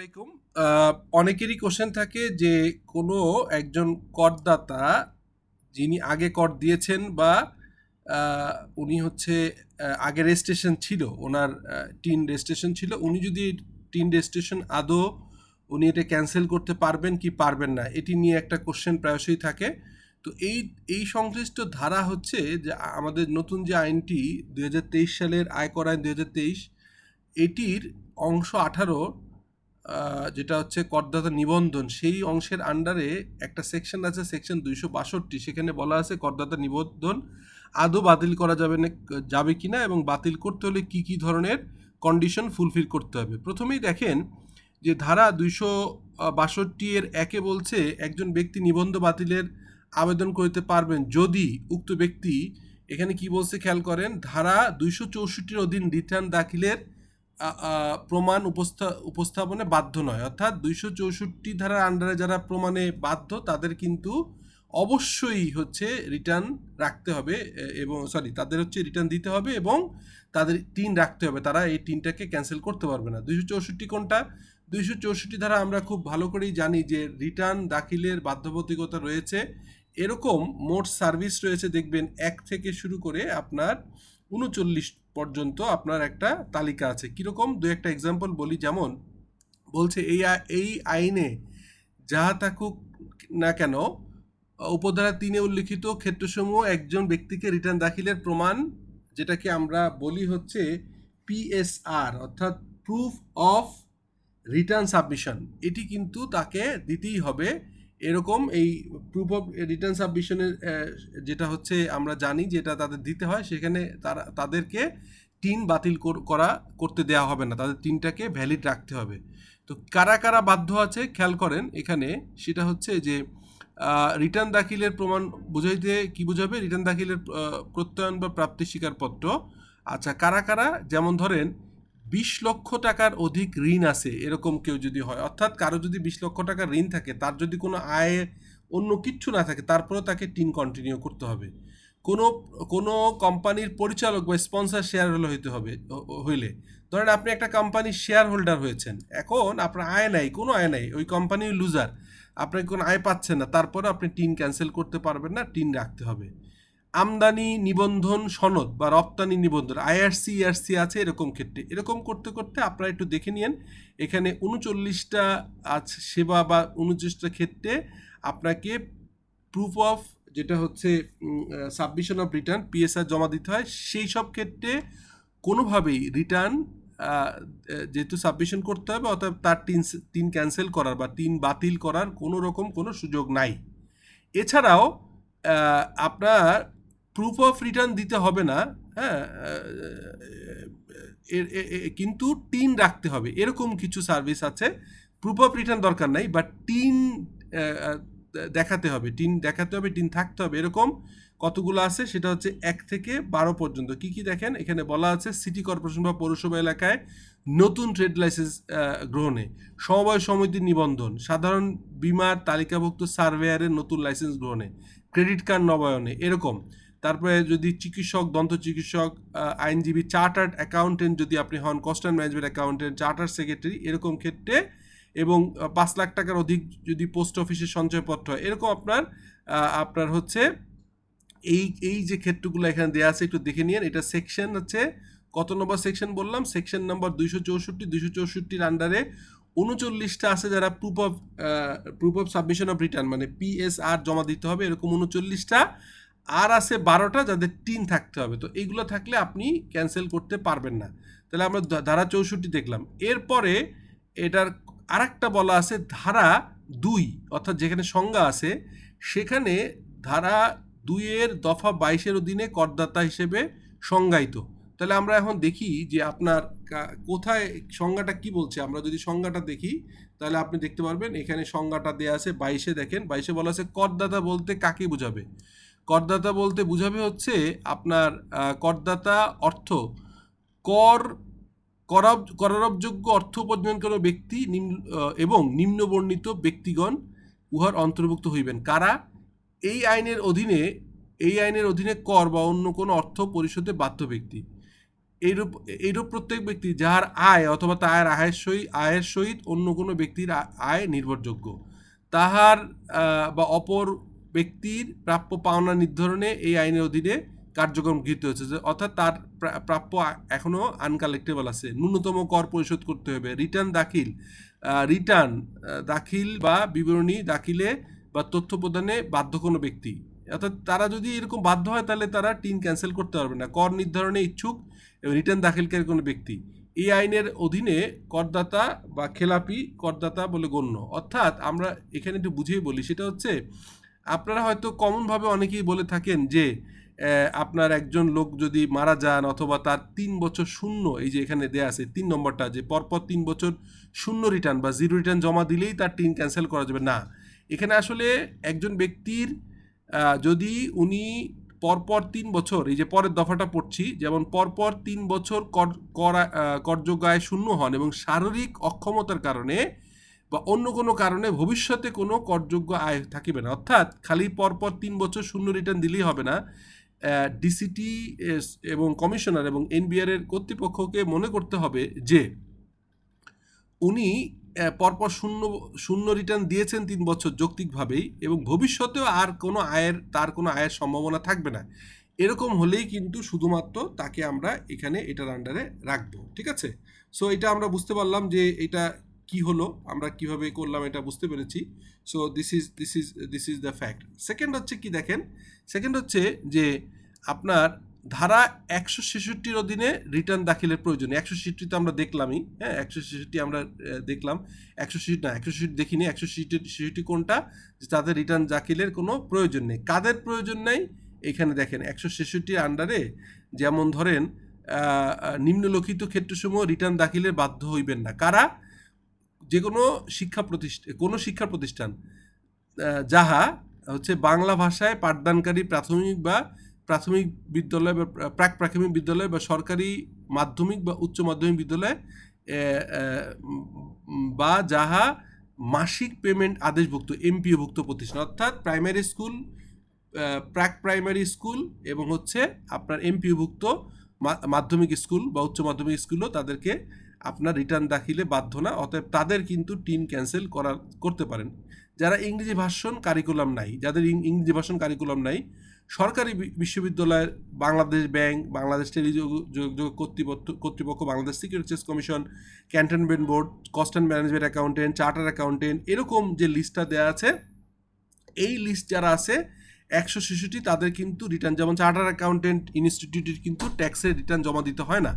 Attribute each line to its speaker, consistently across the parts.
Speaker 1: আলাইকুম। অনেকেরই কোশ্চেন থাকে যে কোনো একজন করদাতা যিনি আগে কর দিয়েছেন বা উনি হচ্ছে আগে রেজিস্ট্রেশন ছিল, ওনার টিন রেজিস্ট্রেশন ছিল, উনি যদি টিন রেজিস্ট্রেশন আদৌ উনি এটা ক্যান্সেল করতে পারবেন কি পারবেন না, এটি নিয়ে একটা কোশ্চেন প্রায়শই থাকে। তো এই এই সংশ্লিষ্ট ধারা হচ্ছে যে আমাদের নতুন যে আইনটি দুই হাজার তেইশ সালের আয়কর আইন দুই হাজার তেইশ, এটির অংশ আঠারো যেটা হচ্ছে করদাতা নিবন্ধন, সেই অংশের আন্ডারে একটা সেকশন আছে সেকশন দুইশো বাষট্টি। সেখানে বলা আছে করদাতা নিবন্ধন আদৌ বাতিল করা যাবে না, যাবে কি না এবং বাতিল করতে হলে কি কি ধরনের কন্ডিশন ফুলফিল করতে হবে। প্রথমেই দেখেন যে ধারা দুইশো বাষট্টি এর একে বলছে, একজন ব্যক্তি নিবন্ধ বাতিলের আবেদন করতে পারবেন যদি উক্ত ব্যক্তি, এখানে কি বলছে, খেয়াল করেন, ধারা দুইশো চৌষট্টির অধীন রিটার্ন দাখিলের প্রমাণ উপস্থা, উপস্থাপনে বাধ্য নয়। অর্থাৎ দুইশো চৌষট্টি ধারার আন্ডারে যারা প্রমাণে বাধ্য, তাদের কিন্তু অবশ্যই হচ্ছে রিটার্ন রাখতে হবে এবং সরি তাদের হচ্ছে রিটার্ন দিতে হবে এবং তাদের টিন রাখতে হবে। তারা এই টিনটাকে ক্যান্সেল করতে পারবে না। দুইশো চৌষট্টি কোনটা? দুইশো চৌষট্টি ধারা আমরা খুব ভালো করেই জানি যে রিটার্ন দাখিলের বাধ্যবাধকতা রয়েছে। এরকম মোট সার্ভিস রয়েছে, দেখবেন, এক থেকে শুরু করে আপনার উনচল্লিশ পর্যন্ত আপনার একটা তালিকা আছে। কীরকম? দু একটা এক্সাম্পল বলি, যেমন বলছে এই এই আইনে যাহা থাকুক না কেন, উপধারা তিনে উল্লিখিত ক্ষেত্রসমূহ একজন ব্যক্তিকে রিটার্ন দাখিলের প্রমাণ, যেটাকে আমরা বলি হচ্ছে পিএসআর অর্থাৎ প্রুফ অফ রিটার্ন সাবমিশন এটি কিন্তু তাকে দিতেই হবে এরকম এই প্রুফ অফ রিটার্ন সাবমিশনের যেটা হচ্ছে আমরা জানি যেটা তাদের দিতে হয়, সেখানে তারা, তাদেরকে টিন বাতিল করা করতে দেওয়া হবে না। তাদের টিনটাকে ভ্যালিড রাখতে হবে। তো কারা কারা বাধ্য আছে, খেয়াল করেন এখানে, সেটা হচ্ছে যে রিটার্ন দাখিলের প্রমাণ বুঝাইতে কি বুঝাবে? রিটার্ন দাখিলের প্রত্যয়ন বা প্রাপ্তি স্বীকারপত্র। আচ্ছা কারা কারা? যেমন ধরেন বিশ লক্ষ টাকার অধিক ঋণ আছে, এরকম কেউ যদি হয়, অর্থাৎ কারও যদি বিশ লক্ষ টাকার ঋণ থাকে, তার যদি কোনো আয় অন্য কিচ্ছু না থাকে, তারপরেও তাকে টিন কন্টিনিউ করতে হবে। কোনো কোনো কোম্পানির পরিচালক বা স্পন্সর শেয়ার হলে হইতে হবে হইলে। ধরেন আপনি একটা কোম্পানির শেয়ার হোল্ডার হয়েছেন, এখন আপনার আয় নাই, কোনো আয় নাই, ওই কোম্পানির লুজার আপনি কোনো আয় পাচ্ছেন না তারপরে আপনি টিন ক্যান্সেল করতে পারবেন না টিন রাখতে হবে। আমদানি নিবন্ধন সনদ বা রপ্তানি নিবন্ধন, আইআরসি, ইআরসি আছে এরকম ক্ষেত্রে। এরকম করতে করতে আপনারা একটু দেখে নিন এখানে উনচল্লিশটা আছে সেবা বা উনচল্লিশটা ক্ষেত্রে আপনাকে প্রুফ অফ যেটা হচ্ছে সাবমিশন অফ রিটার্ন পিএসআর জমা দিতে হয়। সেই সব ক্ষেত্রে কোনোভাবেই রিটার্ন যেহেতু সাবমিশন করতে হবে অর্থাৎ তার তিন টিন ক্যান্সেল করার বা তিন বাতিল করার কোনো রকম কোনো সুযোগ নাই। এছাড়াও আপনার প্রুফ অফ রিটার্ন দিতে হবে না হ্যাঁ কিন্তু টিন রাখতে হবে। এরকম কিছু সার্ভিস আছে প্রুফ অফ রিটার্ন দরকার নাই বাট টিন দেখাতে হবে, টিন দেখাতে হবে, টিন থাকতে হবে, এরকম কতগুলো আছে সেটা হচ্ছে এক থেকে বারো পর্যন্ত। কি কি দেখেন? এখানে বলা আছে সিটি কর্পোরেশন বা পৌরসভা এলাকায় নতুন ট্রেড লাইসেন্স গ্রহণে। সমবায় সমিতির নিবন্ধন, সাধারণ বিমার তালিকাভুক্ত সার্ভেয়ারের নতুন লাইসেন্স গ্রহণে। ক্রেডিট কার্ড নবায়নে, এরকম। তারপরে যদি চিকিৎসক দন্ত চিকিৎসক আইনজীবী, চার্টার্ড অ্যাকাউন্টেন্ট যদি আপনি হন cost and management accountant charter secretary, এরকম ক্ষেত্রে এবং পাঁচ লাখ টাকার অধিক যদি পোস্ট অফিসের সঞ্চয়পত্র হয়, এরকম আপনার আপনার হচ্ছে এই এই যে ক্ষেত্রগুলো এখানে দেওয়া আছে, একটু দেখে নিন এটা সেকশন হচ্ছে কত নম্বর সেকশন বললাম? সেকশন নম্বর দুইশো চৌষট্টি, দুইশো চৌষট্টির আন্ডারে উনচল্লিশটা আছে যারা proof of proof of submission of return মানে পিএসআর জমা দিতে হবে, এরকম উনচল্লিশটা। আর আছে বারোটা যাদের টিন থাকতে হবে। তো এইগুলো থাকলে আপনি ক্যান্সেল করতে পারবেন না। তাহলে আমরা ধারা চৌষট্টি দেখলাম। এরপরে এটার আরেকটা বলা আছে ধারা দুই, অর্থাৎ যেখানে সংজ্ঞা আছে, সেখানে ধারা দুইয়ের দফা বাইশের অধীনে করদাতা হিসেবে সংজ্ঞায়িত। তাহলে আমরা এখন দেখি যে আপনার কোথায় সংজ্ঞাটা কি বলছে? আমরা যদি সংজ্ঞাটা দেখি, তাহলে আপনি দেখতে পারবেন এখানে সংজ্ঞাটা দেয়া আছে বাইশে দেখেন। বাইশে বলা আছে করদাতা বলতে কাকে বোঝাবে? করদাতা বলতে বোঝাবে হচ্ছে আপনার করদাতা অর্থ। কর করারবযোগ্য অর্থ উপার্জন উপার্জনকারী ব্যক্তি নিম্ন- এবং নিম্নবর্ণিত ব্যক্তিগণ উহার অন্তর্ভুক্ত হইবেন। কারা? এই আইনের অধীনে, এই আইনের অধীনে কর বা অন্য কোনো অর্থ পরিশোধে বাধ্য ব্যক্তি। এইরূপ এইরূপ প্রত্যেক ব্যক্তি যাহার আয় অথবা তার আয়ের সহিত আয়ের সহিত অন্য কোনো ব্যক্তির আয় নির্ভরযোগ্য। তাহার বা অপর ব্যক্তির প্রাপ্য পাওনা নির্ধারণে এই আইনের অধীনে কার্যক্রম গৃহীত হয়েছে অর্থাৎ তার প্রা- প্রাপ্য এখনও আনকালেক্টেবল আছে। ন্যূনতম কর পরিশোধ করতে হবে। রিটার্ন দাখিল রিটার্ন দাখিল বা বিবরণী দাখিলে বা তথ্য প্রদানে বাধ্য কোনো ব্যক্তি। অর্থাৎ তারা যদি এরকম বাধ্য হয় তাহলে তারা টিন ক্যান্সেল করতে পারবে না। কর নির্ধারণে ইচ্ছুক এবং রিটার্ন দাখিলকারী কোনো ব্যক্তি। এই আইনের অধীনে করদাতা বা খেলাপি করদাতা বলে গণ্য। অর্থাৎ আমরা এখানে একটু বুঝিয়ে বলি, সেটা হচ্ছে আপনারা হয়তো কমনভাবে অনেকেই বলে থাকেন যে আপনার একজন লোক যদি মারা যান অথবা তার তিন বছর শূন্য, এই যে এখানে দেয়া আছে তিন নম্বরটা যে পরপর তিন বছর শূন্য রিটার্ন বা জিরো রিটার্ন জমা দিলেই তার টিন ক্যান্সেল করা যাবে। না, এখানে আসলে একজন ব্যক্তির যদি উনি পরপর তিন বছর, এই যে পরের দফাটা পড়ছি, যেমন পরপর তিন বছর কর করযোগ্য শূন্য হন এবং শারীরিক অক্ষমতার কারণে বা অন্য কোনো কারণে ভবিষ্যতে কোনো করযোগ্য আয় থাকিবে না। অর্থাৎ খালি পরপর তিন বছর শূন্য রিটার্ন দিলেই হবে না। ডিসিটি এবং কমিশনার এবং এনবিআর এর কর্তৃপক্ষকে মনে করতে হবে যে, উনি পরপর শূন্য শূন্য রিটার্ন দিয়েছেন তিন বছর যৌক্তিকভাবেই এবং ভবিষ্যতেও আর কোনো আয়ের, তার কোনো আয়ের সম্ভাবনা থাকবে না। এরকম হলেই কিন্তু শুধুমাত্র তাকে আমরা এখানে এটার আন্ডারে রাখব, ঠিক আছে? সো এটা আমরা বুঝতে পারলাম যে এটা কি হলো, আমরা কীভাবে করলাম এটা বুঝতে পেরেছি। So this is this is this is the fact second হচ্ছে কি দেখেন? সেকেন্ড হচ্ছে যে আপনার ধারা একশো ছেষট্টির অধীনে রিটার্ন দাখিলের প্রয়োজন। একশো ছেষট্টি তো আমরা দেখলামই হ্যাঁ? একশো ছেষট্টি আমরা দেখলাম। একশো ছেষট্টি, না, একশো ছেষট্টি দেখিনি। একশো ছেষট্টি কোনটা? যে তাদের রিটার্ন দাখিলের কোনো প্রয়োজন নেই। কাদের প্রয়োজন নেই? এখানে দেখেন, একশো ছেষট্টির আন্ডারে যেমন ধরেন নিম্নলিখিত ক্ষেত্রসমূহ রিটার্ন দাখিলের বাধ্য হইবেন না। কারা? যে কোনো শিক্ষা প্রতিষ্ঠান কোনো শিক্ষা প্রতিষ্ঠান যাহা হচ্ছে বাংলা ভাষায় পাঠদানকারী প্রাথমিক বা প্রাথমিক বিদ্যালয় বা প্রাক প্রাথমিক বিদ্যালয় বা সরকারি মাধ্যমিক বা উচ্চ মাধ্যমিক বিদ্যালয় বা যাহা মাসিক পেমেন্ট আদেশভুক্ত, এমপিওভুক্ত প্রতিষ্ঠান, অর্থাৎ প্রাইমারি স্কুল প্রাক প্রাইমারি স্কুল এবং হচ্ছে আপনার এমপিওভুক্ত মাধ্যমিক স্কুল বা উচ্চ মাধ্যমিক স্কুলও তাদেরকে আপনার রিটার্ন দাখিলে বাধ্য না, অতএব তাদের কিন্তু টিন ক্যান্সেল করা করতে পারেন। যারা ইংরেজি ভাষণ কারিকুলাম নাই, যাদের ইংরেজি ভাষণ কারিকুলাম নাই, সরকারি বিশ্ববিদ্যালয়ের বাংলাদেশ ব্যাংক বাংলাদেশ টেলিযোগাযোগ কর্তৃপক্ষ কর্তৃপক্ষ, Bangladesh securities commission cantonment board cost and management accountant charter accountant এরকম যে লিস্টটা দেওয়া আছে, এই লিস্ট যারা আছে, একশো ছেষট্টি তাদের কিন্তু রিটার্ন যেমন চার্টার অ্যাকাউন্টেন্ট ইনস্টিটিউটের কিন্তু ট্যাক্সের রিটার্ন জমা দিতে হয় না।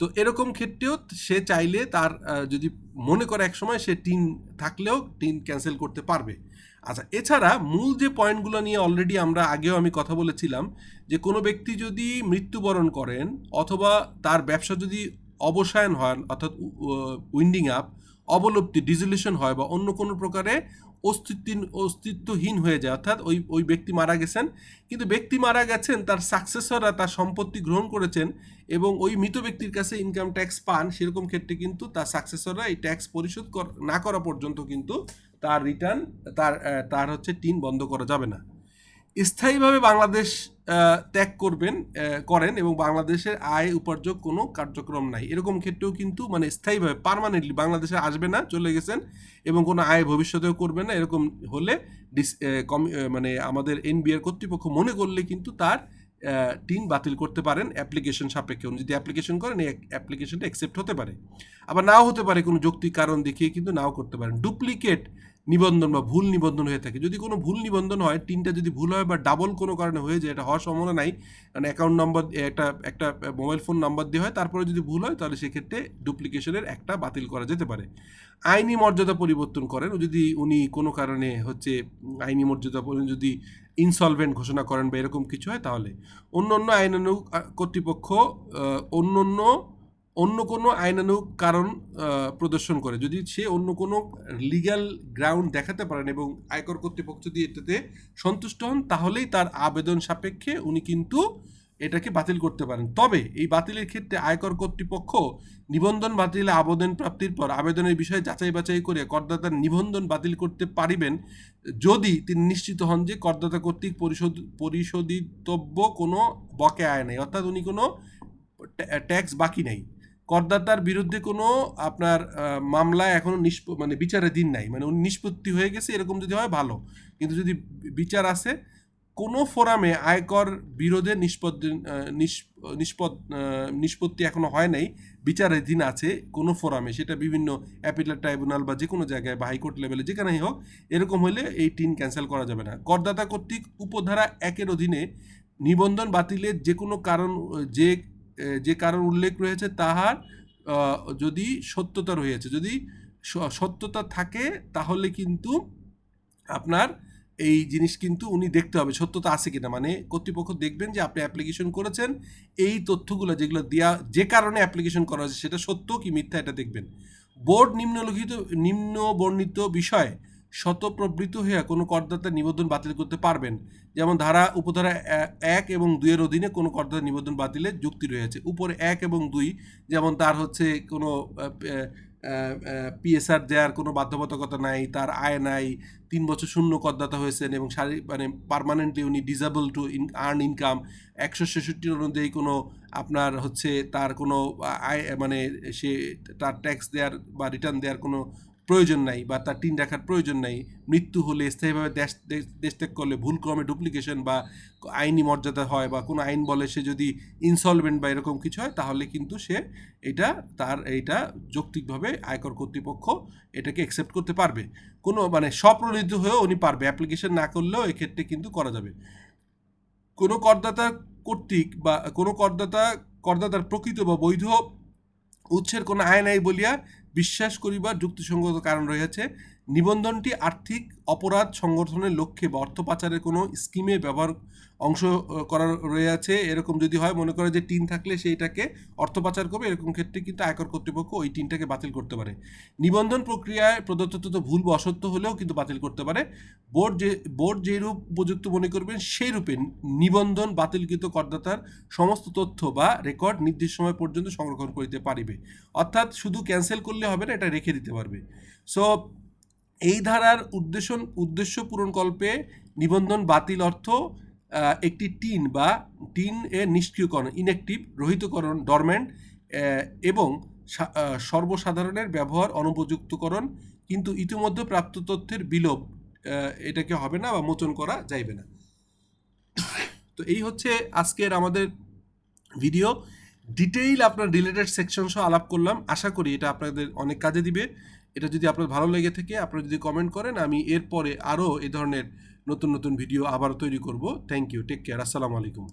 Speaker 1: তো এরকম ক্ষেত্রেও সে চাইলে তার যদি মনে করে এক সময় সে টিন থাকলেও টিন ক্যান্সেল করতে পারবে। আচ্ছা এছাড়া মূল যে পয়েন্টগুলো নিয়ে অলরেডি আমরা আগেও আমি কথা বলেছিলাম যে কোনো ব্যক্তি যদি মৃত্যুবরণ করেন অথবা তার ব্যবসা যদি অবসায়ন হয়, অর্থাৎ উইন্ডিং আপ, অবলুপ্তি ডিজলিউশন হয় বা অন্য কোনো প্রকারে অস্তিত্ব অস্তিত্বহীন হয়ে যায়, অর্থাৎ ওই ওই ব্যক্তি মারা গেছেন, কিন্তু ব্যক্তি মারা গেছেন, তার সাকসেসররা তার সম্পত্তি গ্রহণ করেছেন এবং ওই মৃত ব্যক্তির কাছে ইনকাম ট্যাক্স পান, সেরকম ক্ষেত্রে কিন্তু তার সাকসেসররা এই ট্যাক্স পরিশোধ না করা পর্যন্ত কিন্তু তার রিটার্ন তার তার হচ্ছে টিন বন্ধ করা যাবে না। স্থায়ীভাবে বাংলাদেশ ত্যাগ করবেন করেন এবং বাংলাদেশের আয় উপার্জক কোনো কার্যক্রম নাই। এরকম ক্ষেত্রেও কিন্তু মানে স্থায়ীভাবে পার্মানেন্টলি বাংলাদেশে আসবে না, চলে গেছেন এবং কোনো আয় ভবিষ্যতেও করবে না, এরকম হলে ডিস মানে আমাদের এনবিআর কর্তৃপক্ষ মনে করলে কিন্তু তার টিন বাতিল করতে পারেন অ্যাপ্লিকেশন সাপেক্ষে। উনি যদি অ্যাপ্লিকেশন করেন, এই অ্যাপ্লিকেশনটা অ্যাকসেপ্ট হতে পারে। আবার নাও হতে পারে কোনো যৌক্তিক কারণ দেখিয়ে কিন্তু নাও করতে পারেন। ডুপ্লিকেট নিবন্ধন বা ভুল নিবন্ধন হয়ে থাকে। যদি কোনো ভুল নিবন্ধন হয় টিনটা যদি ভুল হয় বা ডাবল কোনো কারণে হয়ে যায়, এটা হওয়ার সম্ভাবনা নাই। কারণ অ্যাকাউন্ট নম্বর একটা একটা মোবাইল ফোন নাম্বার দিয়ে হয়, তারপরে যদি ভুল হয়, তাহলে সেক্ষেত্রে ডুপ্লিকেশনের একটা বাতিল করা যেতে পারে। আইনি মর্যাদা পরিবর্তন করেন যদি উনি কোনো কারণে হচ্ছে আইনি মর্যাদা যদি ইনসলভেন্ট ঘোষণা করেন বা এরকম কিছু হয়, তাহলে। অন্য অন্য আইনানুগ কর্তৃপক্ষ অন্য অন্য অন্য কোনো আইনানুগ কারণ প্রদর্শন করে। যদি সে অন্য কোনো লিগ্যাল গ্রাউন্ড দেখাতে পারেন এবং আয়কর কর্তৃপক্ষ যদি এটাতে সন্তুষ্ট হন, তাহলেই তার আবেদন সাপেক্ষে উনি কিন্তু এটাকে বাতিল করতে পারেন। তবে এই বাতিলের ক্ষেত্রে আয়কর কর্তৃপক্ষ নিবন্ধন বাতিলে আবেদন প্রাপ্তির পর আবেদনের বিষয়ে যাচাই বাছাই করে করদাতার নিবন্ধন বাতিল করতে পারিবেন, যদি তিনি নিশ্চিত হন যে করদাতা কর্তৃক পরিশোধ, পরিশোধিতব্য কোনো বকেয়া আয় নেই, অর্থাৎ উনি কোনো ট্যাক্স বাকি নেই। করদাতার বিরুদ্ধে কোনো আপনার মামলা এখনও নিষ্প মানে বিচারাধীন নাই। মানে উনি নিষ্পত্তি হয়ে গেছে এরকম যদি হয় ভালো। কিন্তু যদি বিচার আছে কোনো ফোরামে আয়কর বিরোধে নিষ্পত্তি আহ, নিষ্প- নিষ্পত্তি এখনও হয় নাই বিচারাধীন আছে কোনো ফোরামে সেটা বিভিন্ন অ্যাপিলেট ট্রাইব্যুনাল বা যে কোনো জায়গায় বা হাইকোর্ট লেভেলে যেখানেই হোক এরকম হলে এই টিন ক্যান্সেল করা যাবে না। করদাতা কর্তৃক উপধারা একের অধীনে নিবন্ধন বাতিলের যে কোনো কারণ যে যে কারণ উল্লেখ রয়েছে তাহার যদি সত্যতা রয়েছে, যদি সত্যতা থাকে, তাহলে কিন্তু আপনার এই জিনিস কিন্তু উনি দেখতে হবে, সত্যতা আছে কিনা। মানে কর্তৃপক্ষ দেখবেন যে আপনি অ্যাপ্লিকেশন করেছেন, এই তথ্যগুলো যেগুলো দেওয়া যে কারণে অ্যাপ্লিকেশন করা হয়েছে, সেটা সত্য কি মিথ্যা এটা দেখবেন। বোর্ড নিম্নলিখিত নিম্ন বর্ণিত বিষয়ে শতপ্রবৃত্ত হইয়া কোনো করদাতা নিবন্ধন বাতিল করতে পারবেন। যেমন ধারা, উপধারা এক এবং দুইয়ের অধীনে কোনো করদাতা নিবন্ধন বাতিলের যুক্তি রয়েছে। উপরে এক এবং দুই, যেমন তার হচ্ছে কোনো পিএসআর দেওয়ার কোনো বাধ্যবাধকতা নাই, তার আয় নাই, তিন বছর শূন্য করদাতা হয়েছেন এবং শারী মানে পার্মানেন্টলি উনি disable to in, earn income, একশো ছেষট্টির অনুযায়ী কোনো আপনার হচ্ছে তার কোনো আয় মানে সে, তার ট্যাক্স দেওয়ার বা রিটার্ন দেওয়ার কোনো প্রয়োজন নাই বা তার টিন রাখার প্রয়োজন নাই, মৃত্যু হলে স্থায়ীভাবে দেশ, দেশ- দেশ ত্যাগ করলে ভুল ক্রমে ডুপ্লিকেশন বা আইনি মর্যাদা হয় বা কোনো আইন বলে সে যদি ইনসলভেন্ট বা এরকম কিছু হয়, তাহলে কিন্তু সে এটা তার এইটা যৌক্তিকভাবে আয়কর কর্তৃপক্ষ এটাকে অ্যাকসেপ্ট করতে পারবে। কোনো মানে স্বপ্রণীত হয়েও উনি পারবে অ্যাপ্লিকেশন না করলেও এক্ষেত্রে কিন্তু করা যাবে। কোনো করদাতা কর্তৃক বা কোনো করদাতা, করদাতার প্রকৃত বা বৈধ উৎসের কোনো আয় নাই বলিয়া বিশ্বাস করিবার যুক্তিসঙ্গত কারণ রয়েছে নিবন্ধনটি আর্থিক অপরাধ সংগঠনের লক্ষ্যে বা অর্থ পাচারের কোনো স্কিমে ব্যবহার অংশ আহ, রয়ে আছে এরকম যদি হয় মনে করে যে টিন থাকলে সেইটাকে অর্থ পাচার করবে। এরকম ক্ষেত্রে কিন্তু আয়কর কর্তৃপক্ষ ওই টিনটাকে বাতিল করতে পারে। নিবন্ধন প্রক্রিয়ায় প্রদত্ত তথ্য ভুল বা অসত্য হলেও কিন্তু বাতিল করতে পারে। বোর্ড যে বোর্ড যে রূপ উপযুক্ত মনে করবেন সেই রূপে নিবন্ধন বাতিলকৃত করদাতার সমস্ত তথ্য বা রেকর্ড নির্দিষ্ট সময় পর্যন্ত সংরক্ষণ করিতে পারিবে। অর্থাৎ শুধু ক্যান্সেল করলে হবে না এটা রেখে দিতে পারবে। সো এই ধারার উদ্দেশ্য উদ্দেশ্য পূরণকল্পে নিবন্ধন বাতিল অর্থ একটি টিন বা টিন এর নিষ্ক্রিয়করণ ইনঅ্যাক্টিভ রহিতকরণ ডরম্যান্ট এবং সর্বসাধারণের ব্যবহার অনুপযুক্তকরণ, কিন্তু ইতিমধ্যে প্রাপ্ত তথ্যের বিলোপ এটাকে হবে না বা মোচন করা যাইবে না। তো এই হচ্ছে আজকের আমাদের ভিডিও। ডিটেইল আপনার রিলেটেড সেকশন সহ আলাপ করলাম। আশা করি এটা আপনাদের অনেক কাজে দিবে। এটা যদি আপনার ভালো লেগে থাকে, আপনারা যদি কমেন্ট করেন, আমি এরপরে আরও এ ধরনের নতুন নতুন ভিডিও আবার তৈরি করব। থ্যাংক ইউ টেক কেয়ার আসসালামু আলাইকুম।